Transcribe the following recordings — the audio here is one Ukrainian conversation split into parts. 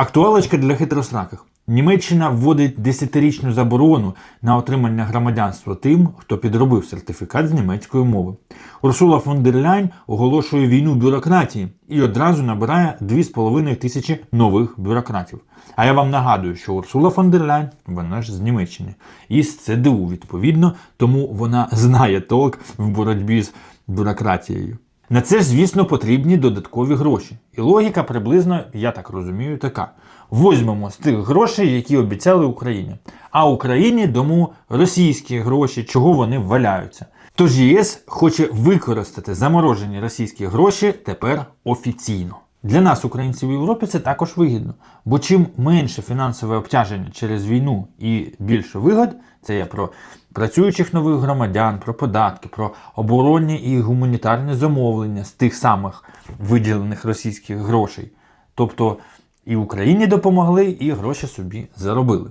Актуалочка для хитросраких. Німеччина вводить десятирічну заборону на отримання громадянства тим, хто підробив сертифікат з німецької мови. Урсула фон дер Ляйн оголошує війну бюрократії і одразу набирає 2,5 тисячі нових бюрократів. А я вам нагадую, що Урсула фон дер Ляйн, вона ж з Німеччини, і з ЦДУ відповідно, тому вона знає толк в боротьбі з бюрократією. На це, ж, звісно, потрібні додаткові гроші. І логіка приблизно, я так розумію, така: возьмемо з тих грошей, які обіцяли Україні. А Україні дамо російські гроші, чого вони валяються. Тож ЄС хоче використати заморожені російські гроші тепер офіційно. Для нас, українців в Європі, це також вигідно. Бо чим менше фінансове обтяження через війну і більше вигод, це я про працюючих нових громадян, про податки, про оборонні і гуманітарні замовлення з тих самих виділених російських грошей. Тобто і Україні допомогли, і гроші собі заробили.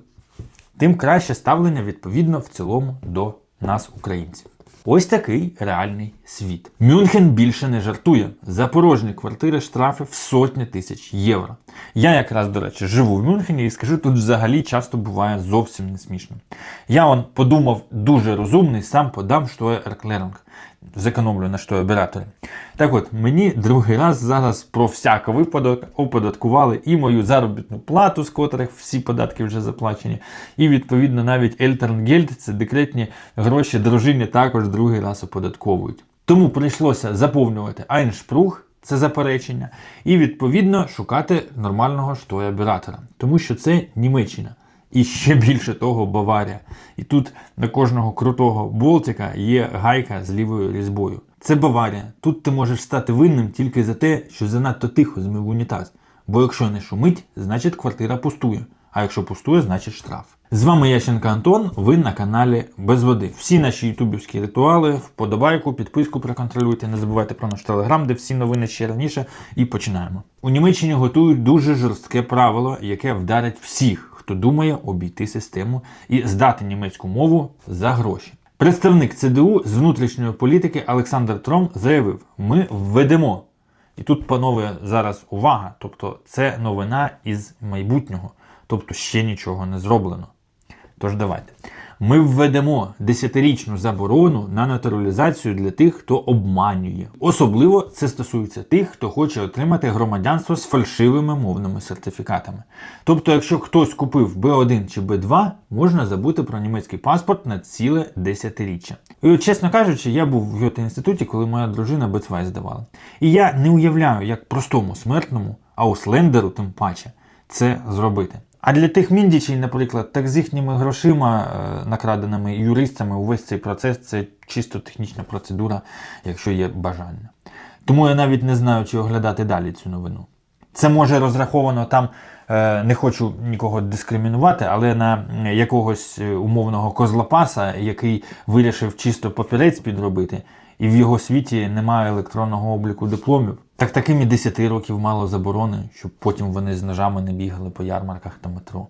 Тим краще ставлення відповідно в цілому до нас, українців. Ось такий реальний світ. Мюнхен більше не жартує. За порожні квартири штрафи в сотні тисяч євро. Я якраз, до речі, живу в Мюнхені і скажу, тут взагалі часто буває зовсім не смішно. Я он подумав дуже розумний, сам подам, що я ерклеринг. Зекономлю на що операторі. Так от, мені другий раз зараз про всяк випадок оподаткували і мою заробітну плату, з котрих всі податки вже заплачені, і відповідно навіть Ельтернгельд, це декретні гроші дружині також другий раз оподатковують. Тому прийшлося заповнювати Айншпруг, це заперечення, і відповідно шукати нормального штоябіратора, тому що це Німеччина. І ще більше того, Баварія. І тут на кожного крутого болтика є гайка з лівою різьбою. Це Баварія. Тут ти можеш стати винним тільки за те, що занадто тихо змив унітаз. Бо якщо не шумить, значить квартира пустує. А якщо пустує, значить штраф. З вами Ященко Антон, ви на каналі Без Води. Всі наші ютубівські ритуали, вподобайку, підписку проконтролюйте. Не забувайте про наш телеграм, де всі новини ще раніше. І починаємо. У Німеччині готують дуже жорстке правило, яке вдарить всіх хто думає обійти систему і здати німецьку мову за гроші. Представник ЦДУ з внутрішньої політики Олександр Тром заявив: ми введемо. І тут, панове, зараз увага. Тобто, це новина із майбутнього, тобто ще нічого не зроблено. Тож давайте. Ми введемо десятирічну заборону на натуралізацію для тих, хто обманює. Особливо це стосується тих, хто хоче отримати громадянство з фальшивими мовними сертифікатами. Тобто, якщо хтось купив B1 чи B2, можна забути про німецький паспорт на ціле десятиріччя. І от, чесно кажучи, я був в Гьоте інституті, коли моя дружина Бецвай здавала. І я не уявляю, як простому смертному, а услендеру тим паче, це зробити. А для тих міндічей, наприклад, так з їхніми грошима, е, накраденими юристами, увесь цей процес це чисто технічна процедура, якщо є бажання. Тому я навіть не знаю, чи оглядати далі цю новину. Це може розраховано там, е, не хочу нікого дискримінувати, але на якогось е, умовного козлопаса, який вирішив чисто папірець підробити, і в його світі немає електронного обліку дипломів. Так таким і 10 років мало заборони, щоб потім вони з ножами не бігали по ярмарках та метро.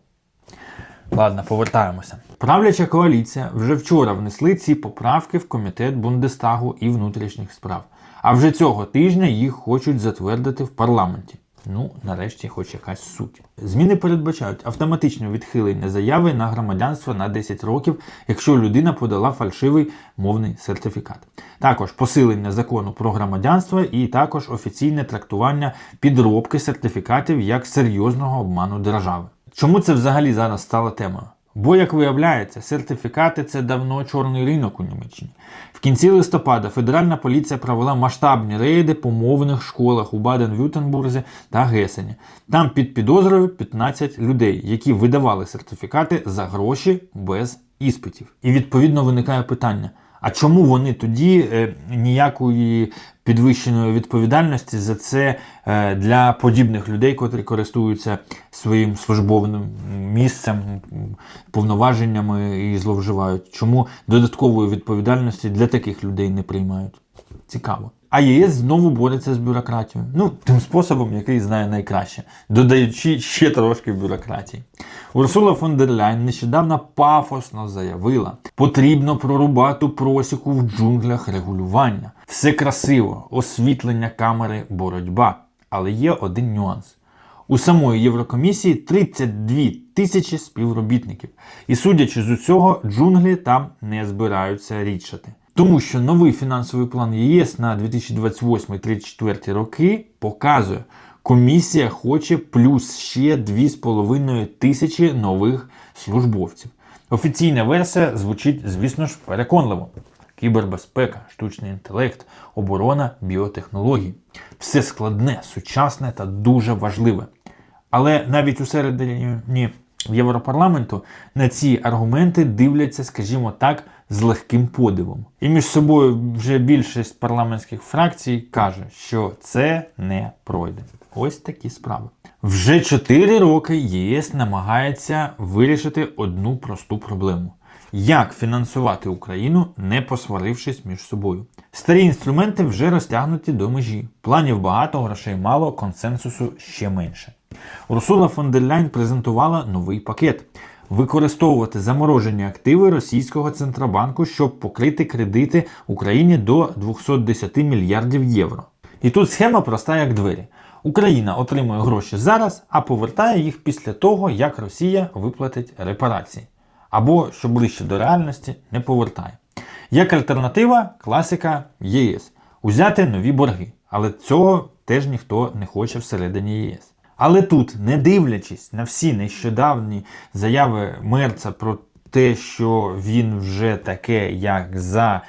Ладно, повертаємося. Правляча коаліція вже вчора внесли ці поправки в комітет Бундестагу і внутрішніх справ. А вже цього тижня їх хочуть затвердити в парламенті. Ну, нарешті, хоч якась суть. Зміни передбачають автоматичне відхилення заяви на громадянство на 10 років, якщо людина подала фальшивий мовний сертифікат. Також посилення закону про громадянство і також офіційне трактування підробки сертифікатів як серйозного обману держави. Чому це взагалі зараз стала темою? Бо, як виявляється, сертифікати це давно чорний ринок у Німеччині. В кінці листопада федеральна поліція провела масштабні рейди по мовних школах у Баден-Вютенбурзі та Гесені. Там під підозрою 15 людей, які видавали сертифікати за гроші без іспитів. І відповідно виникає питання. А чому вони тоді е, ніякої підвищеної відповідальності за це е, для подібних людей, котрі користуються своїм службовим місцем, повноваженнями і зловживають? Чому додаткової відповідальності для таких людей не приймають? Цікаво. А ЄС знову бореться з бюрократією. Ну, тим способом, який знає найкраще, додаючи ще трошки бюрократії. Урсула фон дер Ляйн нещодавно пафосно заявила, потрібно прорубати просіку в джунглях регулювання. Все красиво, освітлення камери, боротьба. Але є один нюанс. У самої Єврокомісії 32 тисячі співробітників. І судячи з усього, джунглі там не збираються рідшати. Тому що новий фінансовий план ЄС на 2028-2034 роки показує, комісія хоче плюс ще 2,5 тисячі нових службовців. Офіційна версія звучить, звісно ж, переконливо. Кібербезпека, штучний інтелект, оборона, біотехнології. Все складне, сучасне та дуже важливе. Але навіть у середині Європарламенту на ці аргументи дивляться, скажімо так, з легким подивом. І між собою вже більшість парламентських фракцій каже, що це не пройде. Ось такі справи. Вже 4 роки ЄС намагається вирішити одну просту проблему. Як фінансувати Україну, не посварившись між собою? Старі інструменти вже розтягнуті до межі. Планів багато, грошей мало, консенсусу ще менше. Урсула фон дер Ляйн презентувала новий пакет використовувати заморожені активи російського центробанку, щоб покрити кредити Україні до 210 мільярдів євро. І тут схема проста як двері. Україна отримує гроші зараз, а повертає їх після того, як Росія виплатить репарації. Або, що ближче до реальності, не повертає. Як альтернатива, класика ЄС узяти нові борги. Але цього теж ніхто не хоче всередині ЄС. Але тут, не дивлячись на всі нещодавні заяви Мерца про те, що він вже таке, як за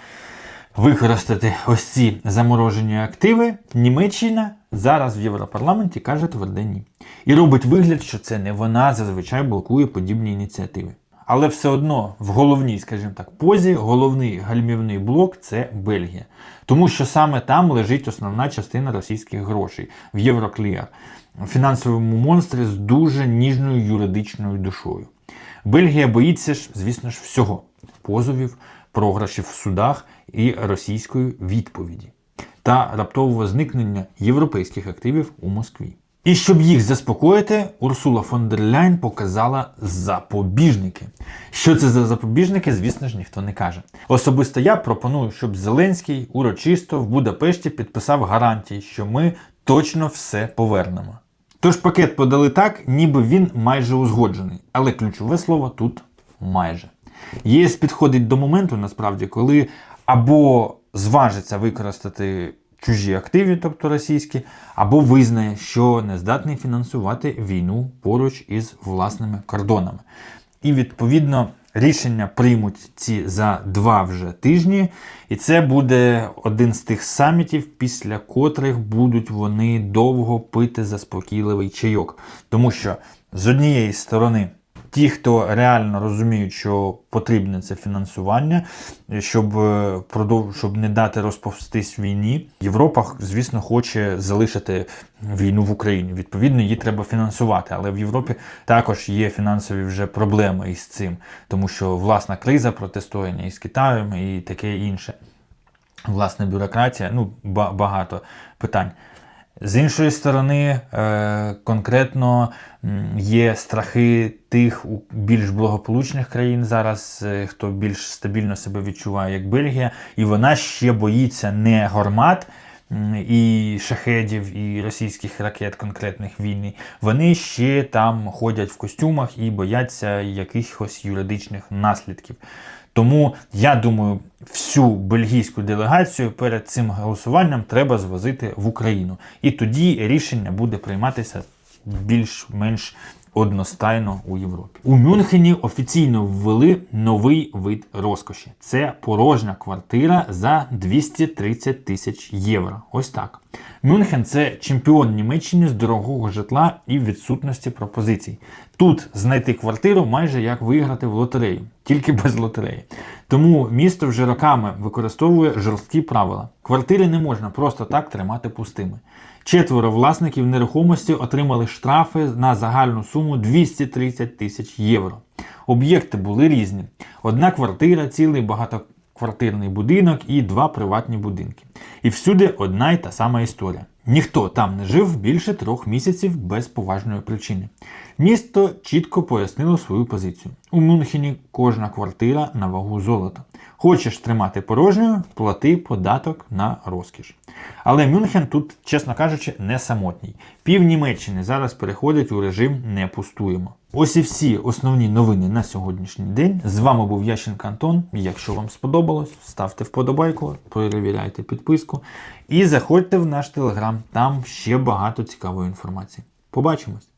використати ось ці заморожені активи, Німеччина зараз в Європарламенті каже тверде ні. І робить вигляд, що це не вона зазвичай блокує подібні ініціативи. Але все одно в головній, скажімо так, позі головний гальмівний блок це Бельгія. Тому що саме там лежить основна частина російських грошей в Єврокліар, фінансовому монстрі з дуже ніжною юридичною душою. Бельгія боїться ж, звісно ж, всього позовів, програшів в судах і російської відповіді та раптового зникнення європейських активів у Москві. І щоб їх заспокоїти, Урсула фон дер Ляйн показала запобіжники. Що це за запобіжники, звісно ж, ніхто не каже. Особисто я пропоную, щоб Зеленський урочисто в Будапешті підписав гарантії, що ми точно все повернемо. Тож пакет подали так, ніби він майже узгоджений, але ключове слово тут майже. ЄС підходить до моменту, насправді, коли або зважиться використати чужі активи, тобто російські, або визнає, що не здатний фінансувати війну поруч із власними кордонами. І відповідно рішення приймуть ці за два вже тижні, і це буде один з тих самітів, після котрих будуть вони довго пити заспокійливий чайок. Тому що з однієї сторони. Ті, хто реально розуміють, що потрібне це фінансування, щоб е, продов... щоб не дати розповстись війні, Європа, звісно, хоче залишити війну в Україні. Відповідно, її треба фінансувати. Але в Європі також є фінансові вже проблеми із цим, тому що власна криза протистояння із Китаєм і таке інше. Власна бюрократія, ну багато питань. З іншої сторони, е, конкретно є страхи тих більш благополучних країн зараз, е, хто більш стабільно себе відчуває, як Бельгія, і вона ще боїться не гармат і шахедів, і російських ракет конкретних війни. Вони ще там ходять в костюмах і бояться якихось юридичних наслідків. Тому я думаю, всю бельгійську делегацію перед цим голосуванням треба звозити в Україну. І тоді рішення буде прийматися більш-менш одностайно у Європі. У Мюнхені офіційно ввели новий вид розкоші. Це порожня квартира за 230 тисяч євро. Ось так. Мюнхен це чемпіон Німеччини з дорогого житла і відсутності пропозицій. Тут знайти квартиру майже як виграти в лотерею, тільки без лотереї. Тому місто вже роками використовує жорсткі правила. Квартири не можна просто так тримати пустими. Четверо власників нерухомості отримали штрафи на загальну суму 230 тисяч євро. Об'єкти були різні: одна квартира, цілий багатоквартирний будинок і два приватні будинки. І всюди одна й та сама історія. Ніхто там не жив більше трьох місяців без поважної причини. Місто чітко пояснило свою позицію. У Мюнхені кожна квартира на вагу золота. Хочеш тримати порожньою, плати податок на розкіш. Але Мюнхен тут, чесно кажучи, не самотній. Пів Німеччини зараз переходять у режим не пустуємо. Ось і всі основні новини на сьогоднішній день. З вами був Ященко Антон. Якщо вам сподобалось, ставте вподобайку, перевіряйте підписку і заходьте в наш телеграм. Там ще багато цікавої інформації. Побачимось!